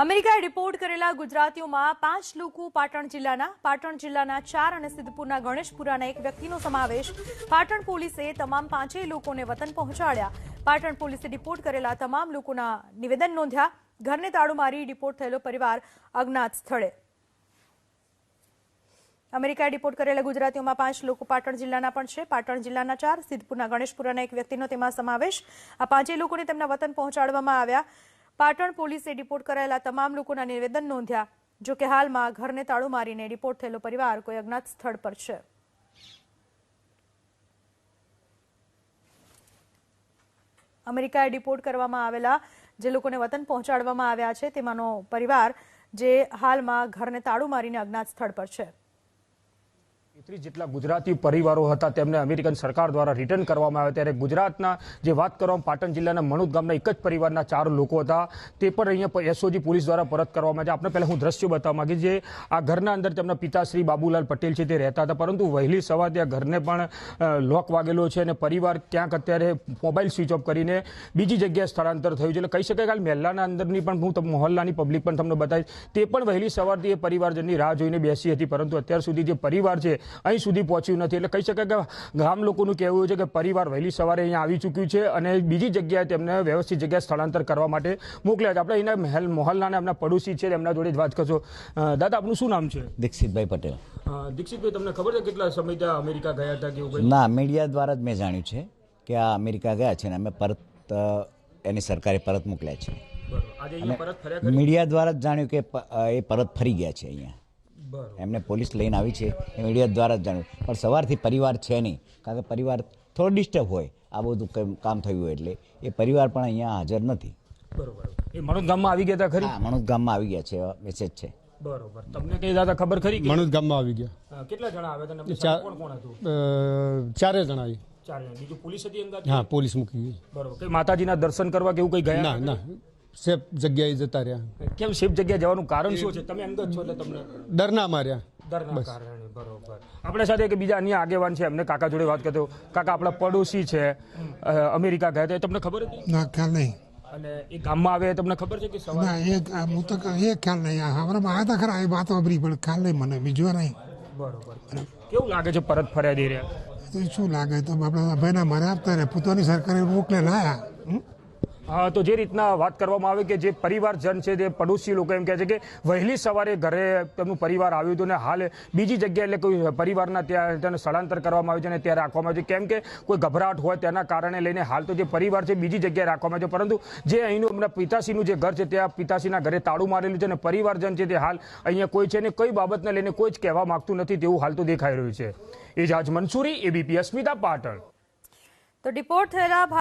અમેરિકાએ રિપોર્ટ કરેલા ગુજરાતીઓમાં પાંચ લોકો પાટણ જિલ્લાના પાટણ જિલ્લાના ચાર અને સિદ્ધપુરના ગણેશપુરાના એક વ્યક્તિનો સમાવેશ પાટણ પોલીસે તમામ પાંચેય લોકોને વતન પહોંચાડ્યા. પાટણ પોલીસે રિપોર્ટ કરેલા તમામ લોકોના નિવેદન નોંધ્યા. ઘરને તાળું મારી રિપોર્ટ થયેલો પરિવાર અજ્ઞાત સ્થળે. અમેરિકાએ રિપોર્ટ કરેલા ગુજરાતીઓમાં પાંચ લોકો પાટણ જિલ્લાના પણ છે. પાટણ જિલ્લાના ચાર, સિદ્ધપુરના ગણેશપુરાના એક વ્યક્તિનો તેમાં સમાવેશ. આ પાંચેય લોકોને તેમના વતન પહોંચાડવામાં આવ્યા. પાટણ પોલીસે રિપોર્ટ કરાયેલા તમામ લોકોના નિવેદન નોંધ્યા, જો કે હાલમાં ઘરને તાળું મારીને રિપોર્ટ થયેલો પરિવાર કોઈ અજ્ઞાત સ્થળ પર છે. અમેરિકાએ ડિપોર્ટ કરવામાં આવેલા જે લોકોને વતન પહોંચાડવામાં આવ્યા છે, તેમાંનો પરિવાર જે હાલમાં ઘરને તાળું મારીને અજ્ઞાત સ્થળ પર છે. જેટલા ગુજરાતી પરિવારો હતા, તેમને અમેરિકન સરકાર દ્વારા રિટર્ન કરવામાં આવ્યા. ત્યારે ગુજરાતના જે વાત કરવામાં, પાટણ જિલ્લાના મણુદ ગામના એક જ પરિવારના ચાર લોકો હતા. તે પણ અહીંયા એસઓજી પોલીસ દ્વારા પરત કરવામાં આવ્યા. આપણે પહેલાં હું દ્રશ્યો બતાવવા માંગી જે આ ઘરના અંદર તેમના પિતાશ્રી બાબુલાલ પટેલ છે, તે રહેતા હતા. પરંતુ વહેલી સવારે આ ઘરને પણ લોક વાગેલો છે અને પરિવાર ક્યાંક અત્યારે મોબાઈલ સ્વિચ ઓફ કરીને બીજી જગ્યાએ સ્થળાંતર થયું છે. એટલે કહી શકાય કે મહેલાના અંદરની પણ હું મોહલ્લાની પબ્લિક પણ તમને બતાવીશ. તે પણ વહેલી સવારથી એ પરિવારજનની રાહ જોઈને બેસી હતી. પરંતુ અત્યાર સુધી જે પરિવાર છે અહીં સુધી પહોંચ્યું નથી. એટલે કહી શકાય કે ગામ લોકોનું કહેવું છે કે પરિવાર વહેલી સવારે અહીંયા આવી ચૂક્યું છે અને બીજી જગ્યાએ તેમને વ્યવસ્થિત જગ્યાએ સ્થળાંતર કરવા માટે મોકલ્યા છે. આપણે અહીંના મહેલ મોહલ્લાના એમના પડોશી છે એમના જોડે જ વાત કરશો. દાદા આપનું શું નામ છે? દીક્ષિતભાઈ પટેલ. દીક્ષિતભાઈ તમને ખબર છે કેટલા સમય ત્યાં અમેરિકા ગયા હતા કે ના મીડિયા દ્વારા જ મેં જાણ્યું છે કે આ અમેરિકા ગયા છે અને અમે પરત એની સરકારે પરત મોકલ્યા છે. મીડિયા દ્વારા જ જાણ્યું કે એ પરત ફરી ગયા છે અહીંયા. એમને પોલીસ લઈને આવી છે એ મીડિયા દ્વારા જ જાણ્યું. પણ સવારથી પરિવાર છે નહીં કારણ કે પરિવાર થોડો ડિસ્ટર્બ હોય આ બધું કામ- કામ થયું હોય એટલે એ પરિવાર પણ અહીંયા હાજર નથી. બરોબર. એ મણોદ ગામમાં આવી ગયા હતા ખરી? હા મણોદ ગામમાં આવી ગયા છે મેસેજ છે. બરોબર. તમને કઈ દાદા ખબર ખરી મણોદ ગામમાં આવી ગયા. કેટલા જણા આવ્યા હતા કોણ કોણ હતું? ચારે જણા આવી ચારે. બીજું પોલીસ હતી હા પોલીસ મૂકી ગઈ. બરોબર. કઈ માતાજીના દર્શન કરવા કે એવું કઈ ગયા? ના ના. સેફ જગ્યાએ જતા રહ્યા. કેમ સેફ જગ્યાએ જવાનું કારણ શું છે? તમે અંદર છો એટલે તમને ડરના માર્યા. ડરના કારણે બરોબર. આપણે સાથે એક બીજા અન્ય આગેવાન છે એમને કાકા જોડે વાત કરતો. કાકા આપણા પડોશી છે અમેરિકા ગયા તો એ તમને ખબર હતી? ના ખ્યાલ નહીં. અને એ ગામમાં આવે તમને ખબર છે કે સવારે? ના એ હું તો એ ખ્યાલ નહીં. આ હમણાં આવ્યા ખરા એ વાત વાપરી પણ ખ્યાલ નહીં મને બીજું નહીં. બરોબર. કેવું લાગે છે પરત ફર્યા દઈ રહ્યા? તો શું લાગે? તો આપણા ભાઈના મારે આપતા રહે પોતાની સરકારે મોકલે લાયા. તો જે રીતના વાત કરવામાં આવે કે જે પરિવારજન છે તે પડોશી લોકો એમ કહે છે કે વહેલી સવારે ઘરે તેમનું પરિવાર આવ્યું હતું અને હાલ બીજી જગ્યાએ એટલે કોઈ પરિવારના ત્યાં તેને સ્થળાંતર કરવામાં આવ્યું છે અને ત્યાં રાખવામાં આવ્યું છે. કેમ કે કોઈ ગભરાટ હોય તેના કારણે લઈને હાલ તો જે પરિવાર છે બીજી જગ્યાએ રાખવામાં આવ્યો પરંતુ જે અહીંનું એમના પિતાશ્રીનું જે ઘર છે ત્યાં પિતાશ્રીના ઘરે તાળું મારેલું છે અને પરિવારજન છે તે હાલ અહીંયા કોઈ છે ને કઈ બાબતને લઈને કોઈ જ કહેવા માગતું નથી તેવું હાલ તો દેખાઈ રહ્યું છે. એજાજ મંસૂરી, એબીપી અસ્મિતા પાટણ. તો ડિપોર્ટ થયેલા